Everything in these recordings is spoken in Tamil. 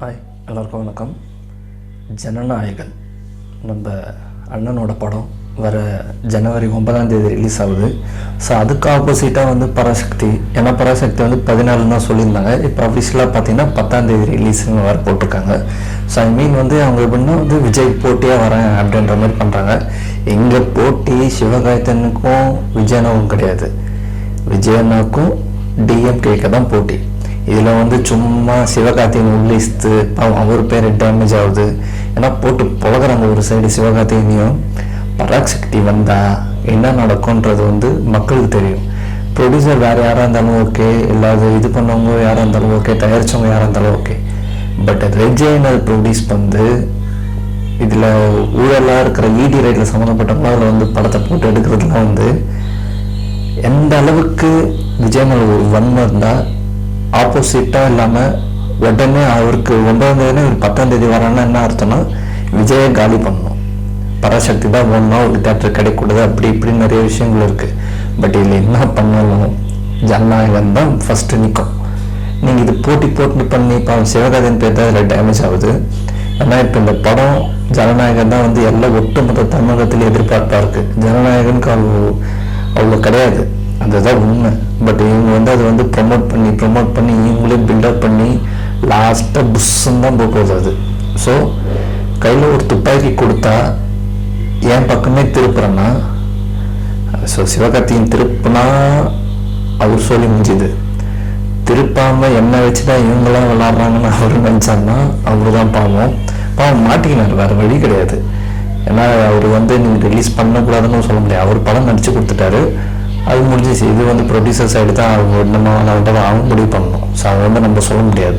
ஹாய் எல்லாருக்கும் வணக்கம். ஜனநாயகன் நம்ம அண்ணனோட படம் வர ஜனவரி ஒன்பதாம் தேதி ரிலீஸ் ஆகுது. ஸோ அதுக்கு ஆப்போசிட்டாக வந்து பராசக்தி ஏன்னா பராசக்தி வந்து பதினாலு தான் சொல்லியிருந்தாங்க. இப்போ அஃபிஷியலாக பார்த்தீங்கன்னா பத்தாம் தேதி ரிலீஸ்னு வேறு போட்டிருக்காங்க. ஸோ ஐ மீன் வந்து அவங்க எப்படின்னா வந்து விஜய் போட்டியாக வரேன் அப்படின்ற மாதிரி பண்ணுறாங்க எங்கள் போட்டி சிவகாயத்தனுக்கும் விஜயனாவும் கிடையாது. விஜயண்ணாக்கும் டிஎம்கேக்கு தான் போட்டி. இதில் வந்து சும்மா சிவகார்த்திகன் உள்ளிஸ்து பாவம் அவர் பேர் டேமேஜ் ஆகுது. ஏன்னா போட்டு புழகிறாங்க ஒரு சைடு சிவகார்த்திகனையும் பராக் சக்தி வந்தா என்ன நடக்கும்ன்றது வந்து மக்களுக்கு தெரியும். ப்ரொடியூசர் வேறு யாராக இருந்தாலும் ஓகே இல்லாத இது பண்ணவங்க யாராக இருந்தாலும் ஓகே தயாரிச்சவங்க யாராக இருந்தாலும் ஓகே பட் ரெஜைனர் ப்ரொடியூஸ் வந்து இதில் ஊழலாக இருக்கிற ஈடி ரைட்டில் சம்மந்தப்பட்டவங்க அதில் வந்து படத்தை போட்டு எடுக்கிறதுலாம் வந்து எந்த அளவுக்கு விஜய் மேல ஒரு வன்மை இருந்தால் ஆப்போசிட்டாக இல்லாமல் உடனே அவருக்கு ஒன்பதாம் தேதி ஒரு பத்தாம் தேதி வரான்னா என்ன அர்த்தம்னா விஜயை காலி பண்ணணும். பராசக்தி தான் ஒன்றா ஒரு தேட்டர் கிடைக்கூடாது அப்படி இப்படி நிறைய விஷயங்கள் இருக்குது பட் இதில் என்ன பண்ணாலும் ஜனநாயகம் தான் ஃபஸ்ட்டு நிற்கும் நீங்கள் இது போட்டி போட்டி பண்ணி இப்போ சிவகாதன் பேர் தான் இதில் டேமேஜ் ஆகுது. ஆனால் இப்போ இந்த படம் ஜனநாயகம் தான் வந்து எல்லா ஒட்டுமொத்த தமிழகத்தில் எதிர்பார்ப்பாக இருக்குது ஜனநாயகனுக்கு அவ்வளோ அவ்வளோ கிடையாது. அதுதான் உண்மை. பட் இவங்க வந்து அதை வந்து ப்ரொமோட் பண்ணி ப்ரொமோட் பண்ணி இவங்களே பில்டப் பண்ணி லாஸ்ட்டாக புஷ்ஷுன்னு தான் போகுது அது. ஸோ கையில் ஒரு துப்பாக்கி கொடுத்தா என் பக்கமே திருப்புறேன்னா ஸோ சிவகார்த்தியின் திருப்புனா அவர் சொல்லி முடிஞ்சுது திருப்பாம என்ன வச்சு தான் இவங்களாம் விளாட்றாங்கன்னு அவர் நினச்சாருன்னா அவரு தான் பாவம். பாவம் மாட்டிக்கினார் வேறு வழி கிடையாது. ஏன்னா அவர் வந்து நீங்கள் ரிலீஸ் பண்ணக்கூடாதுன்னு சொல்ல முடியாது. அவர் படம் நடிச்சு கொடுத்துட்டாரு. அது முடிஞ்சிச்சு. இது வந்து ப்ரொடியூசர் சைடு தான் அவங்க நம்ம அவங்கள்ட்ட அவங்க முடிவு பண்ணணும். ஸோ அதை வந்து நம்ம சொல்ல முடியாது.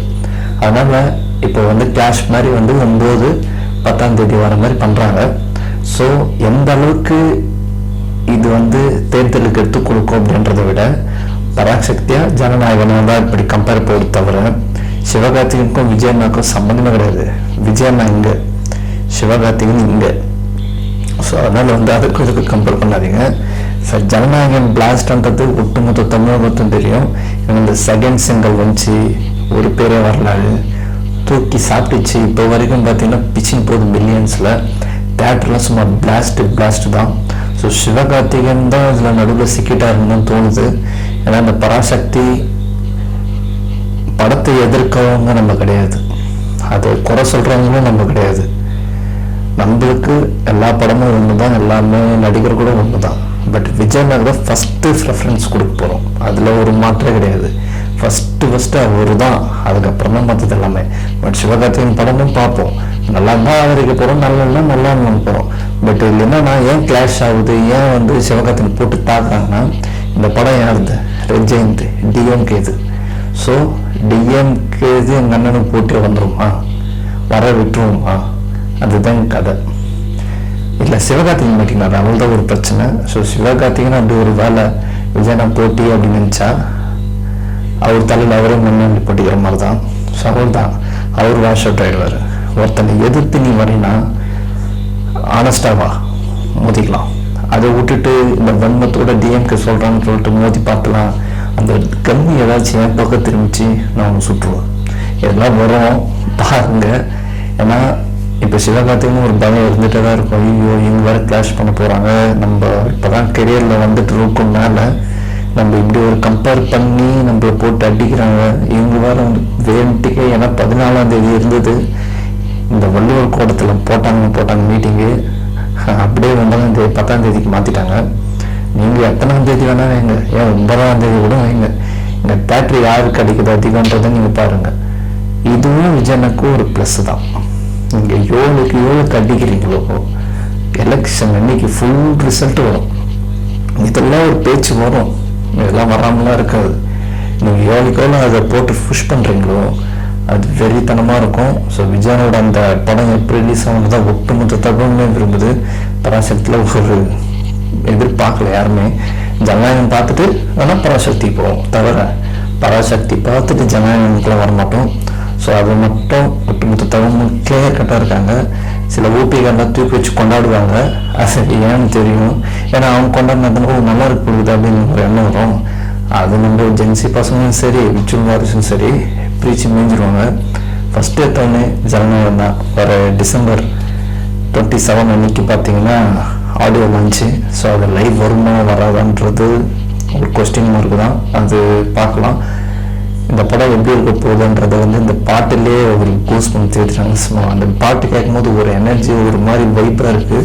அதனால் இப்போ வந்து கேஷ் மாதிரி வந்து ஒம்பது பத்தாம் தேதி வர மாதிரி பண்ணுறாங்க ஸோ எந்த அளவுக்கு இது வந்து தேர்தலுக்கு எடுத்து கொடுக்கும் அப்படின்றத விட பராசக்தியா ஜனநாயகனாக தான் இப்படி கம்பேர் போடு தவிர சிவகார்த்திகனுக்கும் விஜயண்ணாக்கும் சம்மந்தமே கிடையாது. விஜயண்ணா இங்கே சிவகார்த்திகன் இங்கே. ஸோ அதனால் வந்து அதுக்கும் இதுக்கு கம்பேர் பண்ணாதீங்க. ஸோ ஜனநாயகன் பிளாஸ்ட்ன்றது ஒட்டுமொத்த தமிழகத்தும் தெரியும் இந்த செகண்ட் சிங்கல் வந்துச்சு. ஒரு பேரே வரலாறு. தூக்கி சாப்பிட்டுச்சு. இப்போ வரைக்கும் பார்த்தீங்கன்னா பிச்சின் போகுது மில்லியன்ஸில் தேட்டர்லாம் சும்மா பிளாஸ்ட் பிளாஸ்ட் தான். ஸோ சிவகார்த்திகன் தான் இதில் நடுவில் சிக்கிட்டாக தான் தோணுது. ஏன்னா இந்த பராசக்தி படத்தை எதிர்க்கவங்க நம்ம கிடையாது. அதை குறை சொல்கிறவங்களும் நம்ம கிடையாது. நம்மளுக்கு எல்லா படமும் ஒன்று தான் எல்லாமே நடிகர் கூட ஒன்று தான் பட் விஜய் தான் ஃபஸ்ட்டு ப்ரெஃபரன்ஸ் கொடுக்க போகிறோம் அதில் ஒரு மாற்றம் கிடையாது. ஃபஸ்ட்டு ஃபஸ்ட்டு அவர் தான். அதுக்கப்புறம் தான் மற்றது எல்லாமே. பட் சிவகார்த்திகேயன் படமும் பார்ப்போம். நல்லா தான் ஆதரிக்க போகிறோம் நல்லா இல்லை நல்லா போகிறோம் பட் இதில் என்னன்னா ஏன் கிளாஷ் ஆகுது? ஏன் வந்து சிவகார்த்திகேயன் போட்டு தாக்குறாங்கன்னா இந்த படம் யாருது? ரெஜெயந்த் டிஎம்கேது ஸோ டிஎம்கேது எங்கள் அண்ணனுக்கு போட்டு வந்துருமா? வர விட்டுருவோமா? அதுதான் கதை. இல்லை சிவகார்த்திகன் மாட்டினார் அவள் தான் ஒரு பிரச்சனை. ஸோ சிவகார்த்திகன் அப்படி ஒரு வேலை விஜயனா போட்டி அப்படின்னு நினச்சா அவர் தலையில் அவரே முன்னாடி போட்டிக்கிற மாதிரி தான் ஸோ அவள் தான் அவர் வாஷ் அவுட் ஆகிடுவார் ஒருத்தனை எதிர்த்து நீ வரீனா ஆனஸ்டாவா மோதிக்கலாம். அதை விட்டுட்டு இந்த வன்மத்தோட டிஎம்கே சொல்கிறான்னு சொல்லிட்டு மோதி பார்க்கலாம் அந்த கம்மி ஏதாச்சும் என் பக்கம் திரும்பிச்சு நான் ஒன்று சுற்றுவேன். இதெல்லாம் வரும் பாருங்க. ஏன்னா இப்போ சிவகார்த்திகனும் ஒரு பயம் இருந்துகிட்டே தான் இருக்கும். ஐயோ இவங்க வேறு கிளாஷ் பண்ண போகிறாங்க நம்ம இப்போ தான் கெரியரில் வந்துட்டு இருக்கும் மேலே நம்ம இப்படி ஒரு கம்பேர் பண்ணி நம்மளை போட்டு அடிக்கிறாங்க. இவங்க வேறு வந்து வேண்டிக்கே ஏன்னா பதினாலாம் தேதி இருந்தது. இந்த வள்ளுவர் கூடத்தில் போட்டாங்க போட்டாங்க மீட்டிங்கு அப்படியே ஒன்பதாம் தேதி பத்தாம் தேதிக்கு மாற்றிட்டாங்க நீங்கள் எத்தனாம் தேதி வேணால் வைங்க. ஏன் ஒன்பதாம் தேதி கூட வைங்க. இந்த பேட்டரி யாருக்கு அடிக்கிறது அதிகன்றதை நீங்கள் பாருங்கள் இதுவும் விஜயனுக்கு ஒரு ப்ளஸ் தான். நீங்கள் எவ்வளோக்கு எவ்வளோ கண்டிக்கிறீங்களோ? எலெக்ஷன் அன்னைக்கு ஃபுல் ரிசல்ட் வரும். இதெல்லாம் ஒரு பேச்சு வரும். இதெல்லாம் வராமலாம் இருக்காது. நீங்கள் எவ்வளோக்கு எவ்வளோ அதை போட்டு புஷ் பண்ணுறீங்களோ அது வெறித்தனமாக இருக்கும். ஸோ விஜயனோட அந்த படம் எப்படி ரிலீஸ் தான் ஒட்டுமொத்த தகவலுமே விரும்புது. பராசக்தியில் ஒரு எதிர்பார்க்கல யாருமே. ஜனநாயகம் பார்த்துட்டு வேணால் பராசக்தி போவோம் தவிர பராசக்தி பார்த்துட்டு ஜனநாயகத்துக்குள்ள வரமாட்டோம். ஸோ அது மட்டும் ஒட்டுமொத்த தமிழ் கிளியர் கட்டாக இருக்காங்க. சில ஊப்பிகள்லாம் தூக்கி வச்சு கொண்டாடுவாங்க. அது ஏன்னு தெரியும். ஏன்னா அவங்க கொண்டாடினதுனால "ஓ, நல்லா இருக்கு கொடுக்குது அப்படின்னு ஒரு எண்ணம் வரும். அது நம்ம ஜென்சி பசங்களும் சரி விச்சுல் சரி பிரித்து மேய்ஞ்சிருவாங்க ஃபஸ்ட்டு எடுத்தோடனே ஜனநாயகம் தான். வர டிசம்பர் டுவெண்ட்டி செவன் அன்னைக்கு பார்த்தீங்கன்னா ஆடியோ வந்துச்சு ஸோ அது லைவ் வருமா வராதான்றது ஒரு கொஸ்டின் மார்க் தான் அது பார்க்கலாம். இந்த படம் எப்படி இருக்க போகுதுன்றத வந்து இந்த பாட்டிலே ஒரு கூஸ் பண்ணி தேடுறாங்க சும்மா அந்த பாட்டு கேட்கும்போது ஒரு எனர்ஜி ஒரு மாதிரி வைப்பாக இருக்குது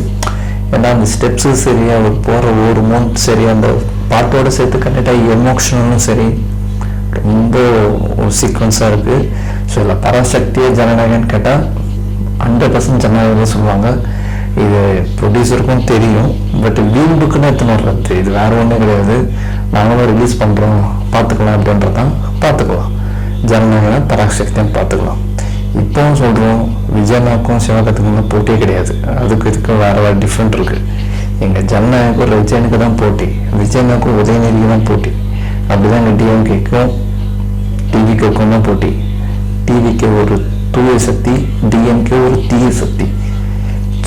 ஏன்னா அந்த ஸ்டெப்ஸும் சரி அவர் போகிற ஒரு மோண்ட் சரி அந்த பாட்டோட சேர்த்து கண்டிப்பாக எமோஷனலும் சரி. ரொம்ப ஒரு சீக்வன்ஸாக இருக்குது ஸோ இதில் பராசக்தியே ஜனநாயகன்னு கேட்டால் ஹண்ட்ரட் பர்சன்ட் ஜனநாயகம் சொல்லுவாங்க. இது ப்ரொடியூசருக்கும் தெரியும். பட் வீடுக்குன்னு எத்தனை வர்றது இது வேற ஒன்றும் கிடையாது. நாங்களும் ரிலீஸ் பண்ணுறோம் பார்த்துக்கலாம் அப்படின்றது தான் பார்த்துக்கலாம். ஜனநாயகம் பராசக்தியும் பார்த்துக்கலாம். இப்போவும் சொல்கிறோம் விஜயனாக்கும் சிவகத்துக்கும் போட்டியே கிடையாது. அதுக்கு இதுக்கும் வேறு வேறு டிஃப்ரெண்ட் இருக்குது எங்கள் ஜனநாயகம் விஜயனுக்கு தான் போட்டி. விஜயனாக்கும் உதயநிதிக்கு தான் போட்டி. அப்படிதான் எங்கள் டிஎம்கேக்கும் டிவிகேக்கும் தான் போட்டி. டிவிக்கு ஒரு தூய சக்தி டிஎம்கே ஒரு தீய சக்தி.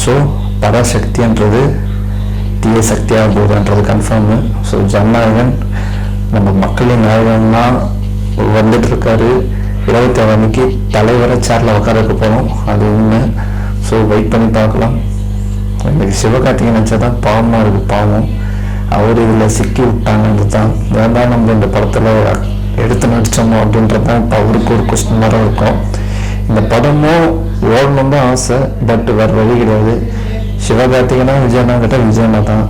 ஸோ பராசக்தின்றது தீய சக்தியாக போகுதுன்றது கன்ஃபார்மு ஸோ ஜனநாயகன் நம்ம மக்களின் நாயகன்னா வந்துட்டு இருக்காரு இருபத்தி அன்னைக்கு தலைவரை சேரில் உட்கார வைக்க போகிறோம் அது உண்மை. ஸோ வெயிட் பண்ணி பார்க்கலாம். எனக்கு சிவகார்த்திகேயன் நினச்சா தான் பாவமாக இருக்குது பாவம். அவர் இதில் சிக்கி விட்டாங்கன்றது தான் வேண்டாம் நம்ம இந்த படத்தில் எடுத்து நடிச்சோமோ அப்படின்றது தான் இப்போ அவருக்கு ஒரு கொஸ்டின் மாதிரி இருக்கும். இந்த படமும் ஓடணும் தான் ஆசை பட் வேற வழி கிடையாது. சிவகார்த்திகனா விஜயனா கேட்டால் விஜயனா தான்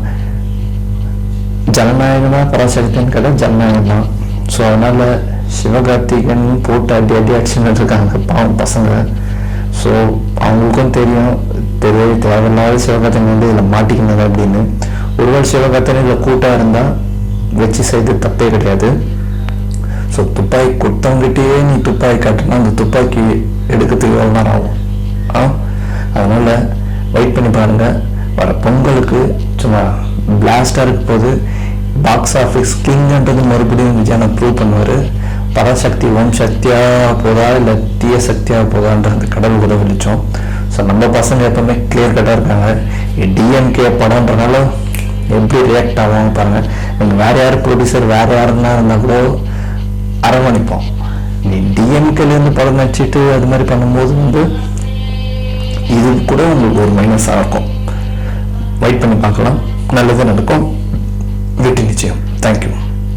ஜனநாயகனா பராசக்தின்னு கேட்டால் ஜனநாயகம் தான் ஸோ அதனால் சிவகார்த்திகன் போட்டு அடி அடி அடிச்சுன்னு இருக்காங்க பாவம் பசங்க. ஸோ அவங்களுக்கும் தெரியும் தெரிய தேவையில்லாத சிவகார்த்திகன் வந்து இதில் மாட்டிக்கினது அப்படின்னு. ஒருவேளை சிவகார்த்திகன் இதில் கூட்டாக இருந்தால் வச்சு செய்து தப்பே கிடையாது. ஸோ துப்பாக்கி கொடுத்தவங்ககிட்டயே நீ துப்பாக்கி காட்டினா அந்த துப்பாக்கி எடுக்கிறதுக்கு எவ்வளோ நேரம் ஆகும்? ஆ? அதனால் வெயிட் பண்ணி பாருங்கள் வர பொங்கலுக்கு சும்மா பிளாஸ்டாக இருக்க போது பாக்ஸ் ஆஃபீஸ் கிங்ன்றது மறுபடியும் விஜயனை ப்ரூவ் பண்ணுவார். பராசக்தி ஓம் சக்தியாக போதா இல்லை தீய சக்தியாக போதான்ற அந்த கடல் கூட வெளிச்சோம் ஸோ நம்ம பசங்க எப்பவுமே கிளியர் கட்டாக இருக்காங்க. டிஎம்கே படம்ன்றனால எப்படி ரியாக்ட் ஆகும் பாருங்கள் நீங்கள் வேறு யார் ப்ரொடியூசர் வேறு யாருன்னா இருந்தால் கூட அரவணைப்போம். நீ டிஎம்கேலேருந்து படம் நடிச்சிட்டு அது மாதிரி பண்ணும்போது வந்து இது கூட உங்களுக்கு ஒரு மைனஸாக இருக்கும். வெயிட் பண்ணி பார்க்கலாம். நல்லது நடக்கும். വിട്ടുനിശ്ചയം താങ്ക് യു